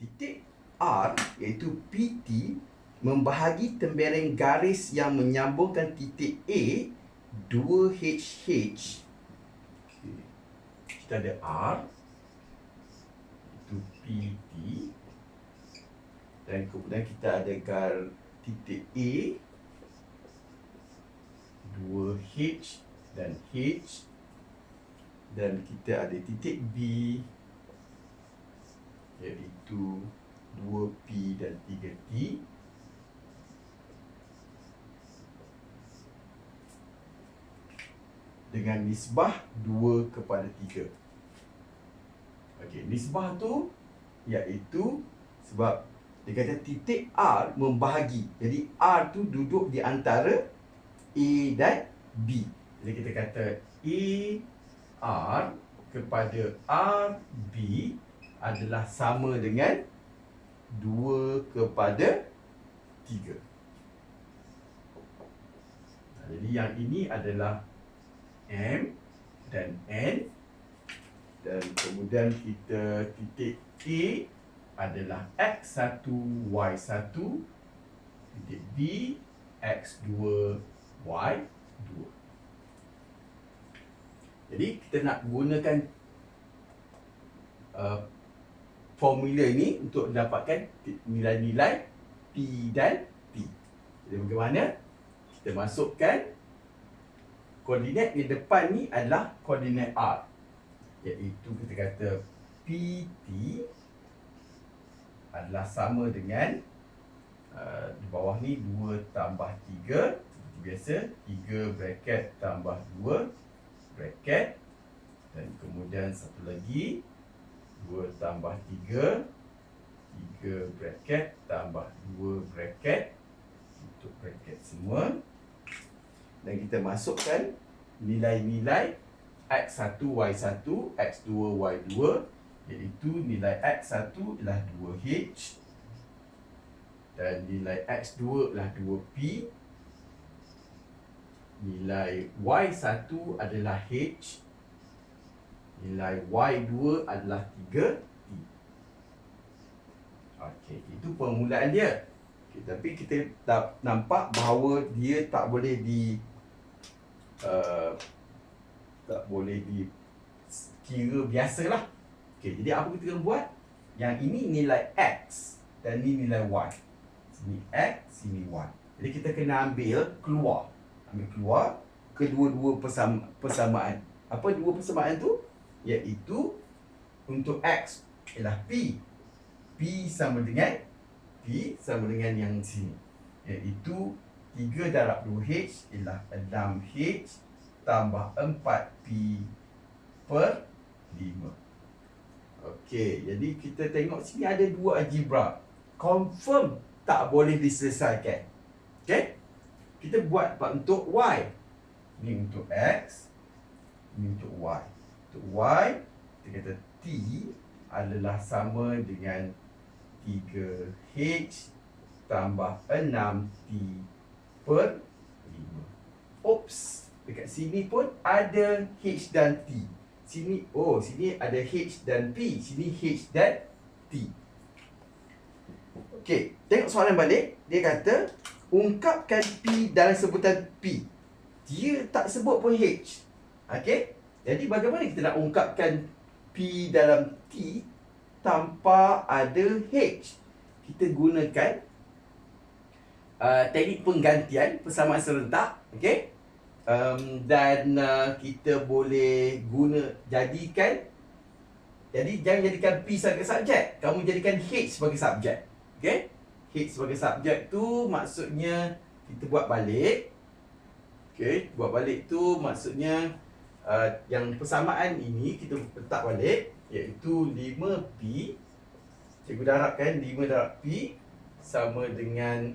titik R iaitu PT membahagi tembereng garis yang menyambungkan titik A 2HH okay. kita ada R itu PT dan kemudian kita ada gar titik A 2H dan H. Dan kita ada titik B iaitu 2P dan 3T dengan nisbah 2 kepada 3 Okey, nisbah tu iaitu sebab dia kata titik R membahagi. Jadi R tu duduk di antara A dan B. Jadi kita kata A R kepada R B adalah sama dengan 2 kepada 3. Jadi yang ini adalah M dan N dan kemudian kita titik A adalah X1, Y1 titik B, X2, Y2 jadi kita nak gunakan uh, formula ini untuk dapatkan nilai-nilai P dan T. Jadi bagaimana? Kita masukkan koordinat di depan ni adalah koordinat R. Iaitu kita kata PT adalah sama dengan uh, di bawah ni 2 tambah 3 seperti biasa 3 bracket tambah 2 bracket dan kemudian satu lagi 2 tambah 3 3 bracket tambah 2 bracket. Untuk bracket semua. Dan kita masukkan nilai-nilai x1 y1 x2 y2 iaitu nilai x1 ialah 2h dan nilai x2 ialah 2p nilai Y1 adalah H nilai Y2 adalah 3 T. Okey, itu permulaan dia. Okay, tapi kita tak nampak bahawa dia tak boleh di uh, tak boleh di kira biasalah. Okey, jadi apa kita kena buat? Yang ini nilai X dan ini nilai Y. Sini X, sini Y. Jadi kita kena ambil keluar. Ambil keluar kedua-dua persama, persamaan. Apa dua persamaan tu? Iaitu untuk X ialah P. P sama dengan P sama dengan yang sini. Iaitu 3 darab 2H ialah 6H tambah 4P per 5. Okey, jadi kita tengok sini ada dua algebra. Confirm tak boleh diselesaikan. Okey? kita buat untuk Y. Ini untuk X. Ini untuk Y. Untuk Y, kita kata T adalah sama dengan 3H tambah 6T per 5. Oops, dekat sini pun ada H dan T. Sini, oh, sini ada H dan P. Sini H dan T. Okey, tengok soalan balik. Dia kata, ungkapkan P dalam sebutan P. Dia tak sebut pun H. Okey? Jadi bagaimana kita nak ungkapkan P dalam T tanpa ada H? Kita gunakan uh, teknik penggantian persamaan serentak, okey? Um, dan uh, kita boleh guna jadikan jadi jangan jadikan P sebagai subjek, kamu jadikan H sebagai subjek. Okey? H sebagai subjek tu maksudnya kita buat balik. Okey, buat balik tu maksudnya uh, yang persamaan ini kita letak balik iaitu 5P. Cikgu darabkan 5 darab P sama dengan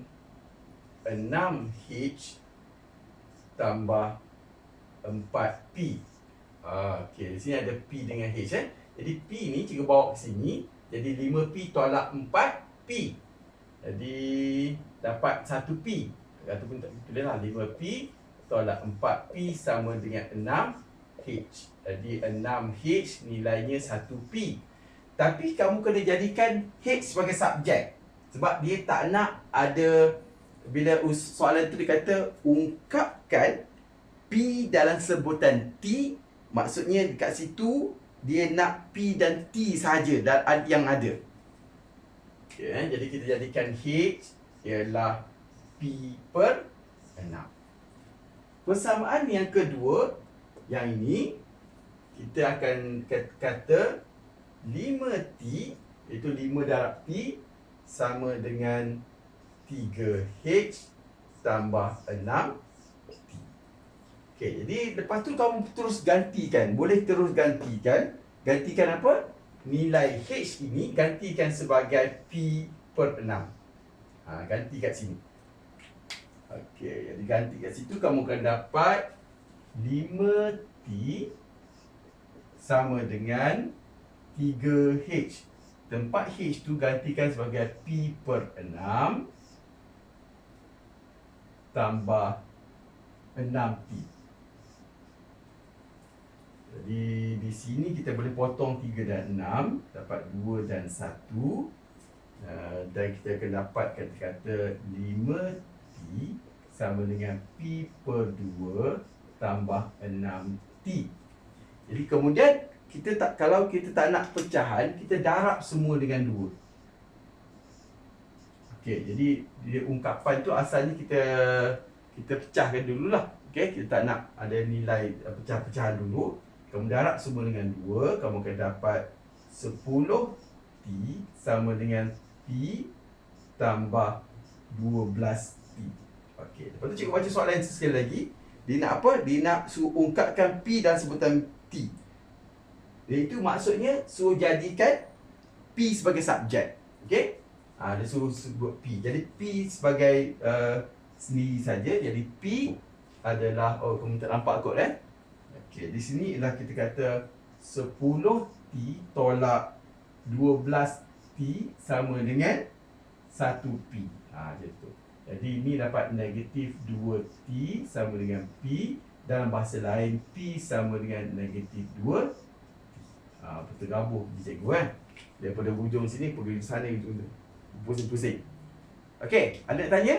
6H tambah 4P. Uh, Okey, di sini ada P dengan H eh. Jadi P ni cikgu bawa ke sini. Jadi 5P tolak 4P. Jadi dapat 1P Ataupun tulislah 5P Tolak 4P sama dengan 6H Jadi 6H nilainya 1P Tapi kamu kena jadikan H sebagai subjek. Sebab dia tak nak ada bila soalan tu dia kata ungkapkan P dalam sebutan T maksudnya dekat situ dia nak P dan T sahaja yang ada. Okay, eh, jadi kita jadikan H ialah P per 6. Persamaan yang kedua yang ini kita akan kata 5T iaitu 5 darab T sama dengan 3H tambah 6T. Okey, jadi lepas tu kamu terus gantikan. Boleh terus gantikan. Gantikan apa? Nilai H ini gantikan sebagai P per 6. Ha, ganti kat sini. Okey, jadi ganti kat situ kamu akan dapat 5T sama dengan 3H. Tempat H tu gantikan sebagai P per 6 tambah 6T. Jadi di sini kita boleh potong 3 dan 6 dapat 2 dan 1 uh, dan kita akan dapat kata-kata 5T sama dengan P per 2 tambah 6T. Jadi kemudian kita tak kalau kita tak nak pecahan, kita darab semua dengan 2. Okey, jadi dia ungkapan tu asalnya kita kita pecahkan dululah. Okey, kita tak nak ada nilai uh, pecah-pecahan dulu. Kamu darab semua dengan 2, kamu akan dapat 10T sama dengan P tambah 12T. Okey, lepas tu cikgu baca soalan sekali lagi. Dia nak apa? Dia nak suruh ungkapkan P dan sebutan T. Itu maksudnya suruh jadikan P sebagai subjek. Okey? Ha, dia suruh sebut P. Jadi P sebagai uh, sendiri saja. Jadi P adalah oh kamu tak nampak kot eh. Okey, di sini ialah kita kata 10T tolak 12T sama dengan 1P. Ha, macam tu. Jadi ini dapat negatif 2T sama dengan P. Dalam bahasa lain, P sama dengan negatif 2T. Ha, tergabung cikgu eh. Daripada hujung sini pergi sana itu pusing-pusing. Okey, ada nak tanya?